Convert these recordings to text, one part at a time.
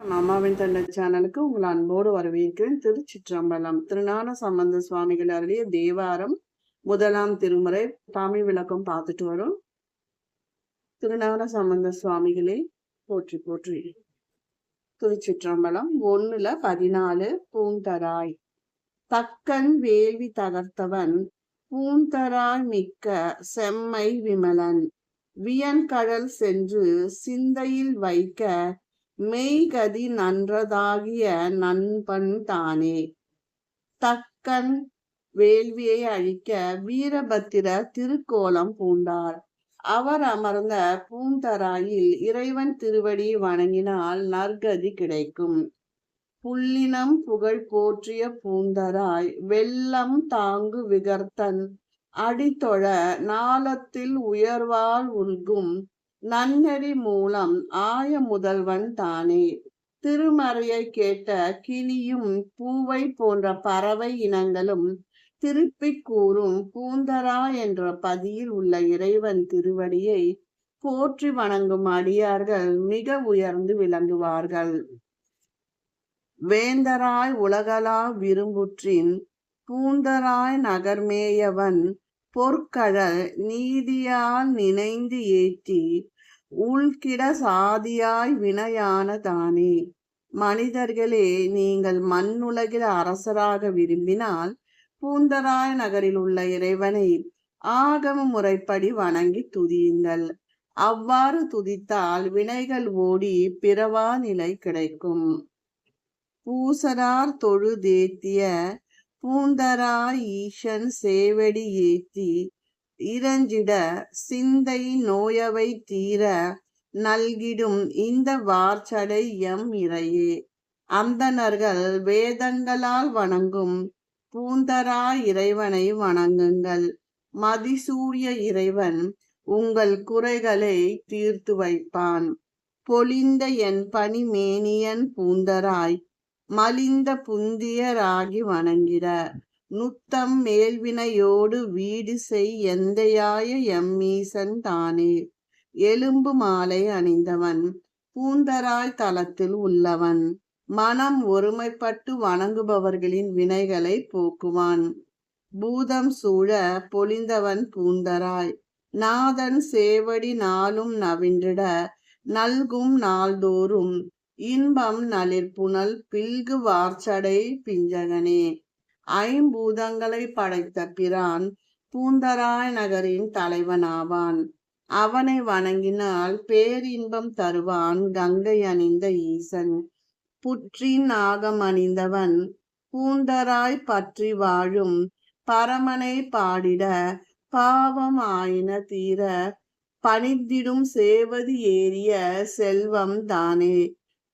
அம்மாவின் தண்டை சேனலுக்கு உங்கள் அன்போடு வரவேற்கிறேன். திருச்சிற்றம்பலம். திருநான சம்பந்த சுவாமிகள் அருளிய தேவாரம் முதலாம் திருமுறை தமிழ் விளக்கம் பார்த்துட்டு வரும். திருநான சம்பந்த சுவாமிகளே போற்றி போற்றி. திருச்சிற்றம்பலம் ஒண்ணுல பதினாலு பூந்தராய். தக்கன் வேள்வி தகர்த்தவன் பூந்தராய் மிக்க செம்மை விமலன். வியன்கடல் சென்று சிந்தையில் வைக்க மெய்கதி நன்றதாகிய நண்பன் தானே. தக்கன் வேள்வியை அழிக்க வீரபத்திர திருக்கோலம் பூண்டார். அவர் அமர்ந்த பூந்தராயில் இறைவன் திருவடி வணங்கினால் நற்கதி கிடைக்கும். புள்ளினம் புகழ் போற்றிய பூந்தராய் வெள்ளம் தாங்கு விகர்த்தன். அடித்தொழ நாளத்தில் உயர்வால் உள்கும் நன்னெறி மூலம் ஆய முதல்வன் தானே. திருமறையை கேட்ட கிளியும் பூவை போன்ற பறவை இனங்களும் திருப்பிக் கூறும் பூந்தரா என்ற பதியில் உள்ள இறைவன் திருவடியை போற்றி வணங்கும் அடியார்கள் மிக உயர்ந்து விளங்குவார்கள். வேந்தராய் உலகலா விரும்புற்றின் பூந்தராய் நகர்மேயவன் பொற்கழல் நீதியால் நினைந்து ஏற்றி உள்கிட சாதியாய் வினையான தானே. மனிதர்களே நீங்கள் மண்ணுலகில் அரசராக விரும்பினால் பூந்தராய் நகரில் உள்ள இறைவனை ஆகம முறைப்படி வணங்கி துதியுங்கள். அவ்வாறு துதித்தால் வினைகள் ஓடி பிறவா நிலை கிடைக்கும். பூசரார் தொழுதேத்திய பூந்தராய் ஈசன் சேவடி ஏத்தி இறஞ்சிட சிந்தை நோயவை தீர நல்கிடும் இந்த வார்ச்சடை எம் இறையே. அந்தணர்கள் வேதங்களால் வணங்கும் பூந்தரா இறைவனை வணங்குங்கள். மதிசூரிய இறைவன் உங்கள் குறைகளை தீர்த்து வைப்பான். பொலிந்த என் பனிமேனியன் பூந்தராய் மலிந்த புந்தியராகி வணங்கிட. நுத்தம் மேல்வினையோடு வீடு செய் எந்தையாய எம்மீசன் தானே. எலும்பு மாலை அணிந்தவன் பூந்தராய் தலத்தில் உள்ளவன் மனம் ஒருமைப்பட்டு வணங்குபவர்களின் வினைகளை போக்குவான். பூதம் சூழ பொழிந்தவன் பூந்தராய் நாதன் சேவடி நாளும் நவின்றிட நல்கும் நாள்தோறும் இன்பம் நளிர்புனல் பில்கு வார்ச்சடை பிஞ்சகனே. ஐம்பூதங்களை படைத்த பிரான் பூந்தராய் நகரின் தலைவனாவான். அவனை வணங்கினால் பேரின்பம் தருவான் கங்கை அணிந்த ஈசன். புற்றின் நாகம் அணிந்தவன் பூந்தராய் பற்றி வாழும் பரமனை பாடிட பாவம் ஆயின தீர பணிந்திடும் சேவதி ஏறிய செல்வம் தானே.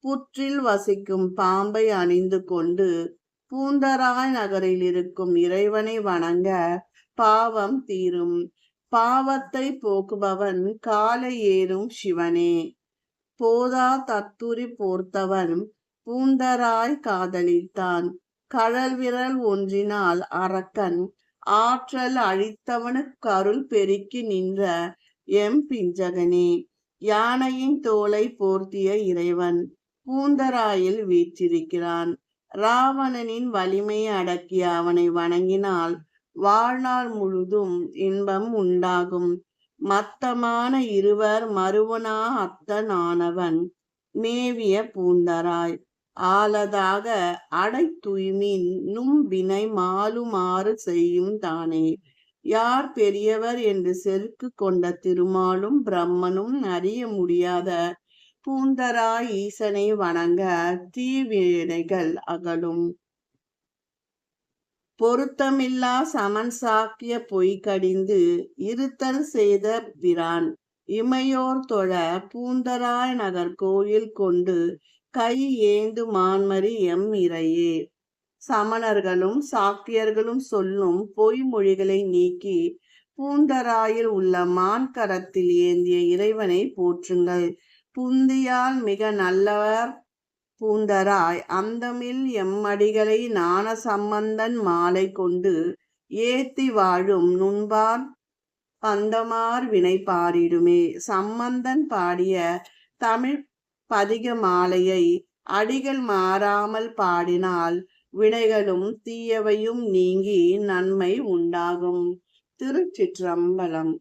புற்றில் வசிக்கும் பாம்பை அணிந்து கொண்டு பூந்தராய் நகரில் இருக்கும் இறைவனை வணங்க பாவம் தீரும். பாவத்தை போக்குபவன் காலை ஏறும் சிவனே. போதா தத்துரி போர்த்தவன் பூந்தராய் காதலித்தான். கடல் விரல் ஒன்றினால் அரக்கன் ஆற்றல் அழித்தவனுக்கு அருள் பெருக்கி நின்ற எம் பிஞ்சகனே. யானையின் தோலை போர்த்திய இறைவன் பூந்தராயில் வீற்றிருக்கிறான். ராவணனின் வலிமையை அடக்கி அவனை வணங்கினால் வாழ்நாள் முழுதும் இன்பம் உண்டாகும். மத்தமான இருவர் மறுவனா அத்தனானவன் மேவிய பூந்தராய். ஆலதாக அடை தூய்மின் நும் வினை மாலுமாறு செய்யும் தானே. யார் பெரியவர் என்று செருக்கு கொண்ட திருமாலும் பிரம்மனும் அறிய முடியாத பூந்தராய் ஈசனை வணங்க தீவினைகள் அகலும். பொருத்தமில்லா சமன் சாக்கிய பொய் கடிந்து இருத்தல் செய்த பிரான். இமையோர் தொழ பூந்தராய் நகர் கோயில் கொண்டு கை ஏந்து மான்மரி எம் இறையே. சமணர்களும் சாக்கியர்களும் சொல்லும் பொய் மொழிகளை நீக்கி பூந்தராயில் உள்ள மான் கரத்தில் ஏந்திய இறைவனை போற்றுங்கள். புந்தியால் மிக நல்லவர் பூந்தராய். அந்தமில் எம்மடிகளை ஞான சம்பந்தன் மாலை கொண்டு ஏத்தி வாழும் நுண்பார் பந்தமார் வினை பாடிடுமே சம்பந்தன் பாடிய தமிழ் பதிக மாலையை அடிகள் மாறாமல் பாடினால் வினைகளும் தீயவையும் நீங்கி நன்மை உண்டாகும். திருச்சிற்றம்பலம்.